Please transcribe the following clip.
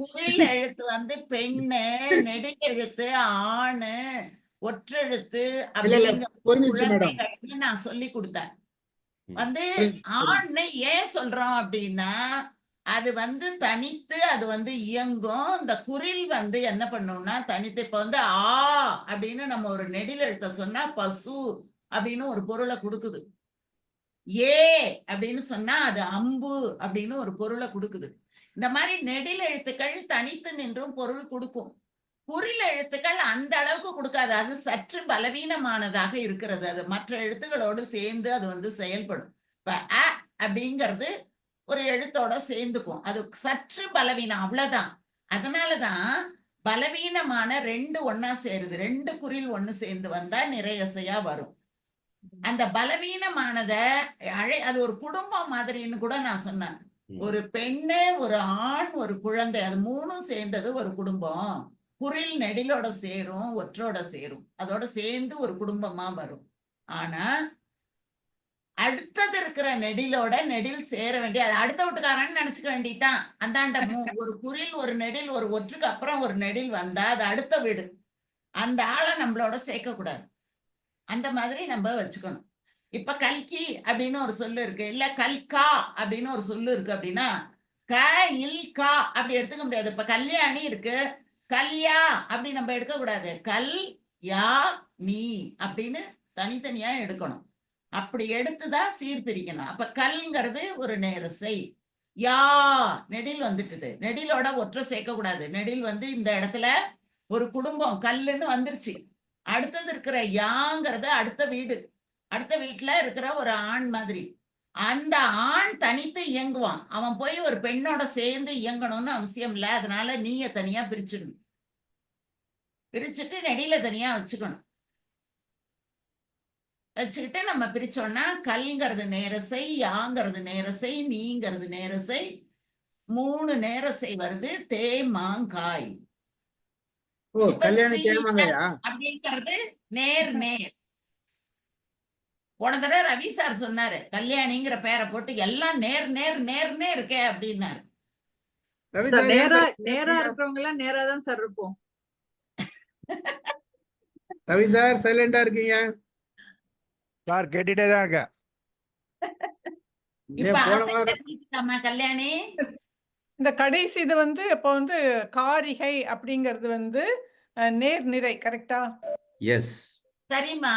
குறில் எழுத்து வந்து பெண்ணு நெடில் எழுத்து ஆணு ஒற்றெழுத்து அப்படிங்கிற நான் சொல்லி கொடுத்தேன். வந்து. ஆண்னு ஏன் சொல்றோம் அப்படின்னா அது வந்து தனித்து அது வந்து இயங்கும் இந்த குரில் வந்து என்ன பண்ணும்னா தனித்து இப்ப வந்து ஆ அப்படின்னு நம்ம ஒரு நெடில் எழுத்த சொன்னா பசு அப்படின்னு ஒரு பொருளை கொடுக்குது ஏ அப்படின்னு சொன்னா அது அம்பு அப்படின்னு ஒரு பொருளை கொடுக்குது இந்த மாதிரி நெடில் எழுத்துக்கள் தனித்து நின்றும் பொருள் கொடுக்கும். குறில் எழுத்துக்கள் அந்த அளவுக்கு கொடுக்காது. அது சற்று பலவீனமானதாக இருக்கிறது. அது மற்ற எழுத்துக்களோடு சேர்ந்து அது வந்து செயல்படும். இப்ப அ அப்படிங்கிறது ஒரு எழுத்தோட சேர்ந்துக்கும். அது சற்று பலவீனம். அவ்வளவுதான். அதனாலதான் பலவீனமான ரெண்டு ஒன்னா சேருது. ரெண்டு குறில் ஒண்ணு சேர்ந்து வந்தா நிறையசையா வரும். அந்த பலவீனமானத அழை அது ஒரு குடும்பம் மாதிரின்னு கூட நான் சொன்னேன். ஒரு பெண்ணு ஒரு ஆண் ஒரு குழந்தை அது மூணும் சேர்ந்தது ஒரு குடும்பம். குரில் நெடிலோட சேரும் ஒற்றோட சேரும். அதோட சேர்ந்து ஒரு குடும்பமா வரும். ஆனா அடுத்தது இருக்கிற நெடிலோட நெடில் சேர வேண்டிய அது அடுத்த வீட்டுக்காரன்னு நினைச்சுக்க வேண்டியதுதான். அந்தாண்ட ஒரு குரில் ஒரு நெடில் ஒரு ஒற்றுக்கு அப்புறம் ஒரு நெடில் வந்தா அது அடுத்த வீடு. அந்த ஆளை நம்மளோட சேர்க்க கூடாது அந்த மாதிரி நம்ம வச்சுக்கணும். இப்ப கல்கி அப்படின்னு ஒரு சொல்லு இருக்கு. இல்ல கல்கா அப்படின்னு ஒரு சொல்லு இருக்கு அப்படின்னா க இல் கா அப்படி எடுத்துக்க முடியாது. இப்ப கல்யாணி இருக்கு. கல்யா அப்படி நம்ம எடுக்க கூடாது. கல் யா நீ அப்படின்னு தனித்தனியா எடுக்கணும். அப்படி எடுத்துதான் சீர்பிரிக்கணும். அப்ப கல்ங்கிறது ஒரு நேரசை. யா நெடில் வந்துட்டுது. நெடிலோட ஒற்றை சேர்க்க கூடாது. நெடில் வந்து இந்த இடத்துல ஒரு குடும்பம் கல்லுன்னு வந்துருச்சு. அடுத்தது இருக்கிற யாங்கிறது அடுத்த வீடு. அடுத்த வீட்டுல இருக்கிற ஒரு ஆண் மாதிரி. அந்த ஆண் தனித்து இயங்குவான். அவன் போய் ஒரு பெண்ணோட சேர்ந்து இயங்கணும்னு அவசியம் இல்லை. அதனால நீய தனியா பிரிச்சிடணும். பிரிச்சுட்டு நெடில தனியா வச்சுக்கணும். வச்சுக்கிட்டு நம்ம பிரிச்சோம்னா கல்ங்கிறது நேரசை யாங்கிறது நேரசை நீங்கிறது நேரசை. மூணு நேரசை வருது. தே மாங்காய் ஓ இப்ப கல்யாணி ஸ்ரீ தேமாங்கய்யா அப்படிங்கிறது நேர் நேர். போன தடவை ரவி சார் சொன்னாரு கல்யாணிங்கிற பேரை போட்டு எல்லாம் நேர் நேர் நேர்னே இருக்கே அப்படின்னாரு. நேரா நேரா இருக்கிறவங்க எல்லாம் நேரா தான் சார் இருப்போம். ரவி சார் சைலண்டா இருக்கீங்க? சார் கேட்டுட்டே தான் இருக்கேன். கல்யாணி? இந்த கடைசி இது வந்து இப்போ வந்து காரிகை அப்படிங்கிறது வந்து நேர் நிறை கரெக்டா எஸ் சரிம்மா.